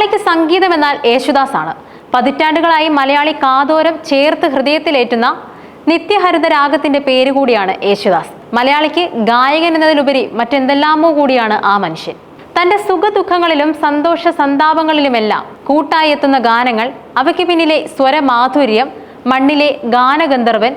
മലയാളിക്ക് സംഗീതം എന്നാൽ യേശുദാസാണ്. പതിറ്റാണ്ടുകളായി മലയാളി കാതോരം ചേർത്ത് ഹൃദയത്തിലേറ്റുന്ന നിത്യഹരിത രാഗത്തിന്റെ പേര് കൂടിയാണ് യേശുദാസ്. മലയാളിക്ക് ഗായകൻ എന്നതിലുപരി മറ്റെന്തെല്ലാമോ കൂടിയാണ് ആ മനുഷ്യൻ. തന്റെ സുഖദുഃഖങ്ങളിലും സന്തോഷ സന്താപങ്ങളിലുമെല്ലാം കൂട്ടായി എത്തുന്ന ഗാനങ്ങൾ അവയ്ക്ക് പിന്നിലെ സ്വരമാധുര്യം മണ്ണിലെ ഗാനഗന്ധർവൻ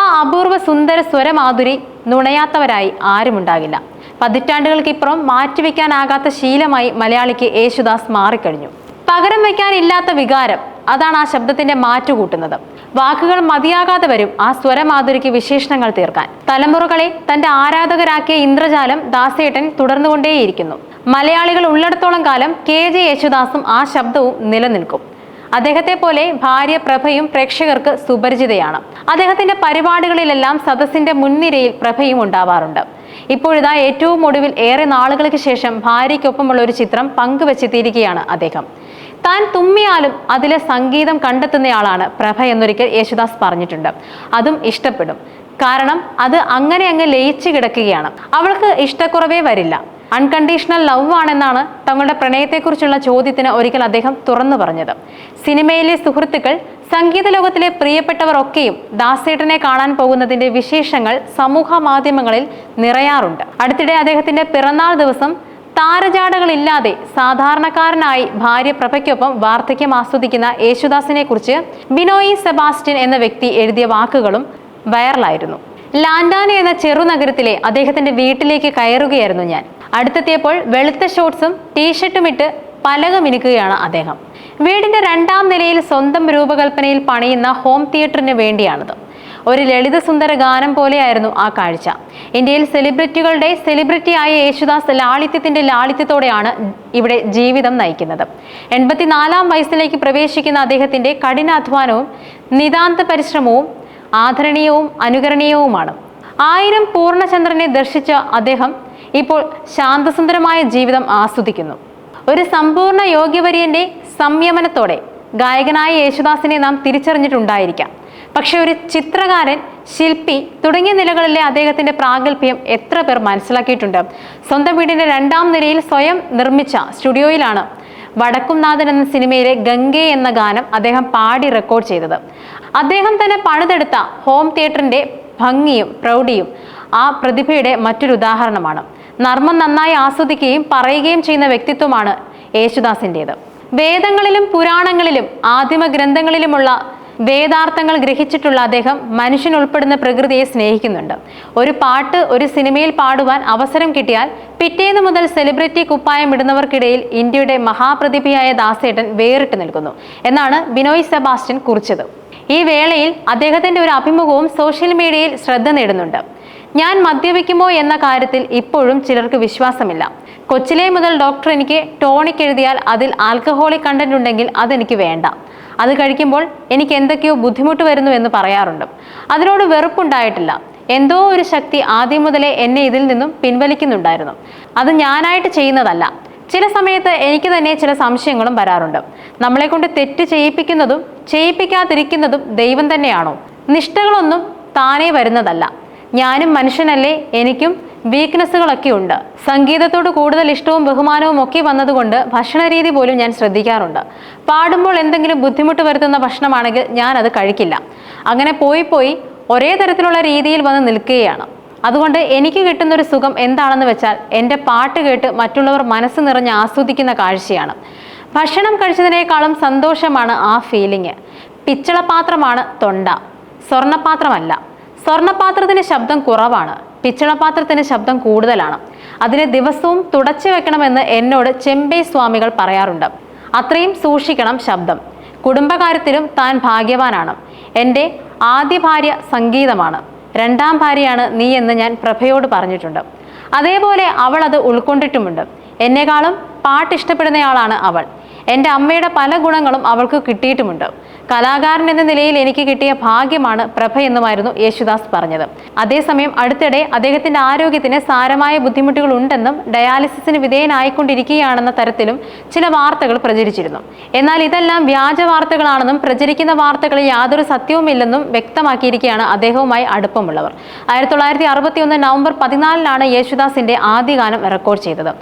ആ അപൂർവ സുന്ദര സ്വരമാധുരി നുണയാത്തവരായി ആരുമുണ്ടാകില്ല. പതിറ്റാണ്ടുകൾക്കിപ്പുറം മാറ്റിവെക്കാനാകാത്ത ശീലമായി മലയാളിക്ക് യേശുദാസ് മാറിക്കഴിഞ്ഞു. പകരം വയ്ക്കാനില്ലാത്ത വികാരം അതാണ് ആ ശബ്ദത്തിന്റെ മാറ്റുകൂട്ടുന്നത്. വാക്കുകൾ മതിയാകാതെ വരും ആ സ്വരമാധുരിക്ക് വിശേഷണങ്ങൾ തീർക്കാൻ. തലമുറകളെ തന്റെ ആരാധകരാക്കിയ ഇന്ദ്രജാലം ദാസേട്ടൻ തുടർന്നുകൊണ്ടേയിരിക്കുന്നു. മലയാളികൾ ഉള്ളിടത്തോളം കാലം കെ ജെ യേശുദാസും ആ ശബ്ദവും നിലനിൽക്കും. അദ്ദേഹത്തെ പോലെ ഭാര്യ പ്രഭയും പ്രേക്ഷകർക്ക് സുപരിചിതയാണ്. അദ്ദേഹത്തിന്റെ പരിപാടികളിലെല്ലാം സദസ്സിന്റെ മുൻനിരയിൽ പ്രഭയും ഉണ്ടാവാറുണ്ട്. ഇപ്പോഴിതാ ഏറ്റവും ഒടുവിൽ ഏറെ നാളുകൾക്ക് ശേഷം ഭാര്യയ്ക്കൊപ്പമുള്ള ഒരു ചിത്രം പങ്കുവച്ചെത്തിയിരിക്കുകയാണ് അദ്ദേഹം. താൻ തുമ്മിയാലും അതിലെ സംഗീതം കണ്ടെത്തുന്നയാളാണ് പ്രഭ എന്നൊരിക്കൽ യേശുദാസ് പറഞ്ഞിട്ടുണ്ട്. അതും ഇഷ്ടപ്പെടും. കാരണം അത് അങ്ങനെ അങ്ങ് ലയിച്ചു കിടക്കുകയാണ്. അവൾക്ക് ഇഷ്ടക്കുറവേ വരില്ല. അൺകണ്ടീഷണൽ ലവ് ആണെന്നാണ് തങ്ങളുടെ പ്രണയത്തെക്കുറിച്ചുള്ള ചോദ്യത്തിന് ഒരിക്കൽ അദ്ദേഹം തുറന്നു പറഞ്ഞത്. സിനിമയിലെ സുഹൃത്തുക്കൾ സംഗീത ലോകത്തിലെ പ്രിയപ്പെട്ടവർ ഒക്കെയും ദാസേട്ടനെ കാണാൻ പോകുന്നതിന്റെ വിശേഷങ്ങൾ സമൂഹ മാധ്യമങ്ങളിൽ നിറയാറുണ്ട്. അടുത്തിടെ അദ്ദേഹത്തിന്റെ പിറന്നാൾ ദിവസം താരജാടകളില്ലാതെ സാധാരണക്കാരനായി ഭാര്യ പ്രഭയ്ക്കൊപ്പം വാർദ്ധക്യം ആസ്വദിക്കുന്ന യേശുദാസിനെ കുറിച്ച് ബിനോയി സെബാസ്റ്റ്യൻ എന്ന വ്യക്തി എഴുതിയ വാക്കുകളും വൈറലായിരുന്നു. ലാൻഡാന എന്ന ചെറുനഗരത്തിലെ അദ്ദേഹത്തിന്റെ വീട്ടിലേക്ക് കയറുകയായിരുന്നു ഞാൻ. അടുത്തെത്തിയപ്പോൾ വെളുത്ത ഷോർട്സും ടീഷർട്ടും ഇട്ട് പലക മിനുക്കുകയാണ് അദ്ദേഹം. വീടിന്റെ രണ്ടാം നിലയിൽ സ്വന്തം രൂപകൽപ്പനയിൽ പണിയുന്ന ഹോം തിയേറ്ററിന് വേണ്ടിയാണത്. ഒരു ലളിത സുന്ദര ഗാനം പോലെയായിരുന്നു ആ കാഴ്ച. ഇന്ത്യയിൽ സെലിബ്രിറ്റികളുടെ സെലിബ്രിറ്റിയായ യേശുദാസ് ലാളിത്യത്തിന്റെ ലാളിത്യത്തോടെയാണ് ഇവിടെ ജീവിതം നയിക്കുന്നത്. എൺപത്തിനാലാം വയസ്സിലേക്ക് പ്രവേശിക്കുന്ന അദ്ദേഹത്തിന്റെ കഠിനാധ്വാനവും നിതാന്ത പരിശ്രമവും ആദരണീയവും അനുകരണീയവുമാണ്. ആയിരം പൂർണചന്ദ്രനെ ദർശിച്ച അദ്ദേഹം ഇപ്പോൾ ശാന്തസുന്ദരമായ ജീവിതം ആസ്വദിക്കുന്നു. ഒരു സമ്പൂർണ യോഗ്യവര്യന്റെ സംയമനത്തോടെ ഗായകനായ യേശുദാസിനെ നാം തിരിച്ചറിഞ്ഞിട്ടുണ്ടായിരിക്കാം. പക്ഷെ ഒരു ചിത്രകാരൻ ശില്പി തുടങ്ങിയ നിലകളിലെ അദ്ദേഹത്തിന്റെ പ്രാഗൽഭ്യം എത്ര പേർ മനസ്സിലാക്കിയിട്ടുണ്ട്. സ്വന്തം വീടിന്റെ രണ്ടാം നിലയിൽ സ്വയം നിർമ്മിച്ച സ്റ്റുഡിയോയിലാണ് വടക്കുംനാഥൻ എന്ന സിനിമയിലെ ഗംഗെ എന്ന ഗാനം അദ്ദേഹം പാടി റെക്കോർഡ് ചെയ്തത്. അദ്ദേഹം തന്നെ പണിതെടുത്ത ഹോം തിയേറ്ററിന്റെ ഭംഗിയും പ്രൗഢിയും ആ പ്രതിഭയുടെ മറ്റൊരു ഉദാഹരണമാണ്. നർമ്മം നന്നായി ആസ്വദിക്കുകയും പറയുകയും ചെയ്യുന്ന വ്യക്തിത്വമാണ് യേശുദാസിന്റെത് വേദങ്ങളിലും പുരാണങ്ങളിലും ആദിമ ഗ്രന്ഥങ്ങളിലുമുള്ള വേദാർത്ഥങ്ങൾ ഗ്രഹിച്ചിട്ടുള്ള അദ്ദേഹം മനുഷ്യൻ ഉൾപ്പെടുന്ന പ്രകൃതിയെ സ്നേഹിക്കുന്നുണ്ട്. ഒരു പാട്ട് ഒരു സിനിമയിൽ പാടുവാൻ അവസരം കിട്ടിയാൽ പിറ്റേന്ന് മുതൽ സെലിബ്രിറ്റി കുപ്പായം ഇടുന്നവർക്കിടയിൽ ഇന്ത്യയുടെ മഹാപ്രതിഭയായ ദാസേട്ടൻ വേറിട്ട് നിൽക്കുന്നു. എന്നാണ് ബിനോയ് സെബാസ്റ്റ്യൻ കുറിച്ചത്. ഈ വേളയിൽ അദ്ദേഹത്തിന്റെ ഒരു അഭിമുഖവും സോഷ്യൽ മീഡിയയിൽ ശ്രദ്ധ നേടുന്നുണ്ട്. ഞാൻ മദ്യപിക്കുമോ എന്ന കാര്യത്തിൽ ഇപ്പോഴും ചിലർക്ക് വിശ്വാസമില്ല. കൊച്ചിലെ മുതൽ ഡോക്ടർ എനിക്ക് ടോണിക് എഴുതിയാൽ അതിൽ ആൽക്കഹോളിക് കണ്ടന്റ് ഉണ്ടെങ്കിൽ അതെനിക്ക് വേണ്ട. അത് കഴിക്കുമ്പോൾ എനിക്ക് എന്തൊക്കെയോ ബുദ്ധിമുട്ട് വരുന്നു എന്ന് പറയാറുണ്ട്. അതിനോട് വെറുപ്പുണ്ടായിട്ടില്ല. എന്തോ ഒരു ശക്തി ആദ്യം മുതലേ എന്നെ ഇതിൽ നിന്നും പിൻവലിക്കുന്നുണ്ടായിരുന്നു. അത് ഞാനായിട്ട് ചെയ്യുന്നതല്ല. ചില സമയത്ത് എനിക്ക് തന്നെ ചില സംശയങ്ങളും വരാറുണ്ട്. നമ്മളെ കൊണ്ട് തെറ്റ് ചെയ്യിപ്പിക്കുന്നതും ചെയ്യിപ്പിക്കാതിരിക്കുന്നതും ദൈവം തന്നെയാണോ? നിഷ്ഠകളൊന്നും താനേ വരുന്നതല്ല. ഞാനും മനുഷ്യനല്ലേ എനിക്കും വീക്ക്നെസ്സുകളൊക്കെ ഉണ്ട് സംഗീതത്തോട് കൂടുതൽ ഇഷ്ടവും ബഹുമാനവും ഒക്കെ വന്നതുകൊണ്ട് ഭക്ഷണ രീതി പോലും ഞാൻ ശ്രദ്ധിക്കാറുണ്ട്. പാടുമ്പോൾ എന്തെങ്കിലും ബുദ്ധിമുട്ട് വരുത്തുന്ന ഭക്ഷണമാണെങ്കിൽ ഞാൻ അത് കഴിക്കില്ല. അങ്ങനെ പോയി പോയി ഒരേ തരത്തിലുള്ള രീതിയിൽ വന്ന് നിൽക്കുകയാണ്. അതുകൊണ്ട് എനിക്ക് കിട്ടുന്ന ഒരു സുഖം എന്താണെന്ന് വെച്ചാൽ എന്റെ പാട്ട് കേട്ട് മറ്റുള്ളവർ മനസ്സ് നിറഞ്ഞ് ആസ്വദിക്കുന്ന കാഴ്ചയാണ്. ഭക്ഷണം കഴിച്ചതിനേക്കാളും സന്തോഷമാണ് ആ ഫീലിംഗ് പിച്ചളപാത്രമാണ് തൊണ്ട. സ്വർണപാത്രമല്ല സ്വർണപാത്രത്തിന് ശബ്ദം കുറവാണ്. പിച്ചളപാത്രത്തിന് ശബ്ദം കൂടുതലാണ്. അതിനെ ദിവസവും തുടച്ചു വെക്കണമെന്ന് എന്നോട് ചെമ്പൈ സ്വാമികൾ പറയാറുണ്ട്. അത്രയും സൂക്ഷിക്കണം ശബ്ദം. കുടുംബകാര്യത്തിലും താൻ ഭാഗ്യവാനാണ്. എന്റെ ആദ്യ ഭാര്യ സംഗീതമാണ്. രണ്ടാം ഭാര്യയാണ് നീ എന്ന് ഞാൻ പ്രഭയോട് പറഞ്ഞിട്ടുണ്ട്. അതേപോലെ അവൾ അത് ഉൾക്കൊണ്ടിട്ടുമുണ്ട്. എന്നെക്കാളും പാട്ട് ഇഷ്ടപ്പെടുന്നയാളാണ് അവൾ. എന്റെ അമ്മയുടെ പല ഗുണങ്ങളും അവൾക്ക് കിട്ടിയിട്ടുമുണ്ട്. കലാകാരൻ എന്ന നിലയിൽ എനിക്ക് കിട്ടിയ ഭാഗ്യമാണ് പ്രഭ എന്നുമായിരുന്നു യേശുദാസ് പറഞ്ഞത്. അതേസമയം അടുത്തിടെ അദ്ദേഹത്തിന്റെ ആരോഗ്യത്തിന് സാരമായ ബുദ്ധിമുട്ടുകൾ ഉണ്ടെന്നും ഡയാലിസിസിന് വിധേയനായിക്കൊണ്ടിരിക്കുകയാണെന്ന തരത്തിലും ചില വാർത്തകൾ പ്രചരിച്ചിരുന്നു. എന്നാൽ ഇതെല്ലാം വ്യാജ വാർത്തകളാണെന്നും പ്രചരിക്കുന്ന വാർത്തകളിൽ യാതൊരു സത്യവുമില്ലെന്നും വ്യക്തമാക്കിയിരിക്കുകയാണ് അദ്ദേഹവുമായി അടുപ്പമുള്ളവർ. ആയിരത്തി തൊള്ളായിരത്തി അറുപത്തി ഒന്ന് നവംബർ പതിനാലിനാണ് യേശുദാസിന്റെ ആദ്യ ഗാനം റെക്കോർഡ് ചെയ്തത്.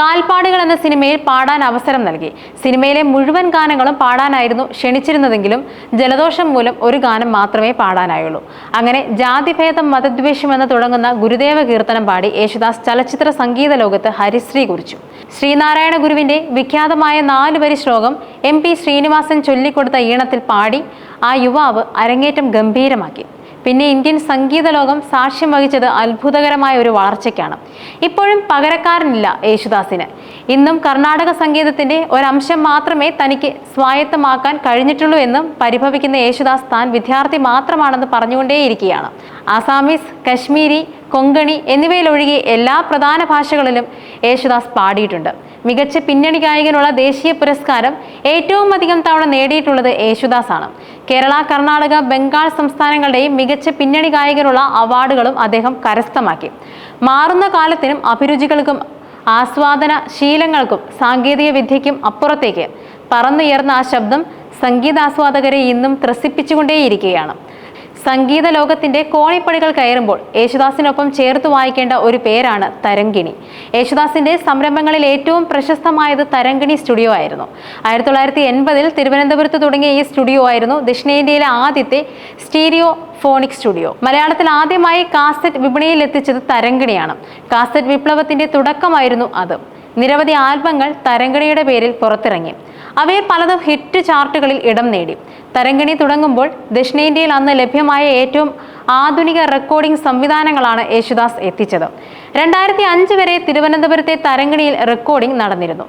കാൽപ്പാടുകൾ എന്ന സിനിമയിൽ പാടാൻ അവസരം നൽകി. സിനിമയിലെ മുഴുവൻ ഗാനങ്ങളും പാടാനായിരുന്നു ക്ഷണിച്ചിരുന്നതെങ്കിലും ജലദോഷം മൂലം ഒരു ഗാനം മാത്രമേ പാടാനായുള്ളൂ. അങ്ങനെ ജാതിഭേദം മതദ്വേഷം എന്ന് തുടങ്ങുന്ന ഗുരുദേവ കീർത്തനം പാടി യേശുദാസ് ചലച്ചിത്ര സംഗീത ലോകത്ത് ഹരിശ്രീ കുറിച്ചു. ശ്രീനാരായണ ഗുരുവിന്റെ വിഖ്യാതമായ നാലുവരി ശ്ലോകം എം പി ശ്രീനിവാസൻ ചൊല്ലിക്കൊടുത്ത ഈണത്തിൽ പാടി ആ യുവാവ് അരങ്ങേറ്റം ഗംഭീരമാക്കി. പിന്നെ ഇന്ത്യൻ സംഗീത ലോകം സാക്ഷ്യം വഹിച്ചത് അത്ഭുതകരമായ ഒരു വളർച്ചയ്ക്കാണ്. ഇപ്പോഴും പകരക്കാരനില്ല യേശുദാസിന്. ഇന്നും കർണാടക സംഗീതത്തിന്റെ ഒരംശം മാത്രമേ തനിക്ക് സ്വായത്തമാക്കാൻ കഴിഞ്ഞിട്ടുള്ളൂ എന്നും പരിഭവിക്കുന്ന യേശുദാസ് താൻ വിദ്യാർത്ഥി മാത്രമാണെന്ന് പറഞ്ഞുകൊണ്ടേയിരിക്കുകയാണ്. ആസാമീസ് കശ്മീരി കൊങ്കണി എന്നിവയിലൊഴികെ എല്ലാ പ്രധാന ഭാഷകളിലും യേശുദാസ് പാടിയിട്ടുണ്ട്. മികച്ച പിന്നണി ഗായകനുള്ള ദേശീയ പുരസ്കാരം ഏറ്റവും അധികം തവണ നേടിയിട്ടുള്ളത് യേശുദാസ് ആണ് കേരള കർണാടക ബംഗാൾ സംസ്ഥാനങ്ങളുടെയും മികച്ച പിന്നണി ഗായകനുള്ള അവാർഡുകളും അദ്ദേഹം കരസ്ഥമാക്കി. മാറുന്ന കാലത്തിനും അഭിരുചികൾക്കും ആസ്വാദന ശീലങ്ങൾക്കും സാങ്കേതിക വിദ്യയ്ക്കും അപ്പുറത്തേക്ക് പറന്നുയർന്ന ആ ശബ്ദം സംഗീതാസ്വാദകരെ ഇന്നും ത്രസിപ്പിച്ചുകൊണ്ടേയിരിക്കുകയാണ്. സംഗീത ലോകത്തിന്റെ കോണിപ്പടികൾ കയറുമ്പോൾ യേശുദാസിനൊപ്പം ചേർത്ത് വായിക്കേണ്ട ഒരു പേരാണ് തരംഗിണി. യേശുദാസിന്റെ സംരംഭങ്ങളിൽ ഏറ്റവും പ്രശസ്തമായത് തരംഗിണി സ്റ്റുഡിയോ ആയിരുന്നു. ആയിരത്തി തൊള്ളായിരത്തി എൺപതിൽ തിരുവനന്തപുരത്ത് തുടങ്ങിയ ഈ സ്റ്റുഡിയോ ആയിരുന്നു ദക്ഷിണേന്ത്യയിലെ ആദ്യത്തെ സ്റ്റീരിയോ ഫോണിക് സ്റ്റുഡിയോ. മലയാളത്തിൽ ആദ്യമായി കാസറ്റ് വിപണിയിൽ എത്തിച്ചത് തരംഗിണിയാണ്. കാസറ്റ് വിപ്ലവത്തിന്റെ തുടക്കമായിരുന്നു അത്. നിരവധി ആൽബങ്ങൾ തരംഗിണിയുടെ പേരിൽ പുറത്തിറങ്ങി. അവയിൽ പലതും ഹിറ്റ് ചാർട്ടുകളിൽ ഇടം നേടി. തരംഗിണി തുടങ്ങുമ്പോൾ ദക്ഷിണേന്ത്യയിൽ അന്ന് ലഭ്യമായ ഏറ്റവും ആധുനിക റെക്കോർഡിംഗ് സംവിധാനങ്ങളാണ് യേശുദാസ് എത്തിച്ചത്. രണ്ടായിരത്തി അഞ്ച് വരെ തിരുവനന്തപുരത്തെ തരംഗിണിയിൽ റെക്കോർഡിംഗ് നടന്നിരുന്നു.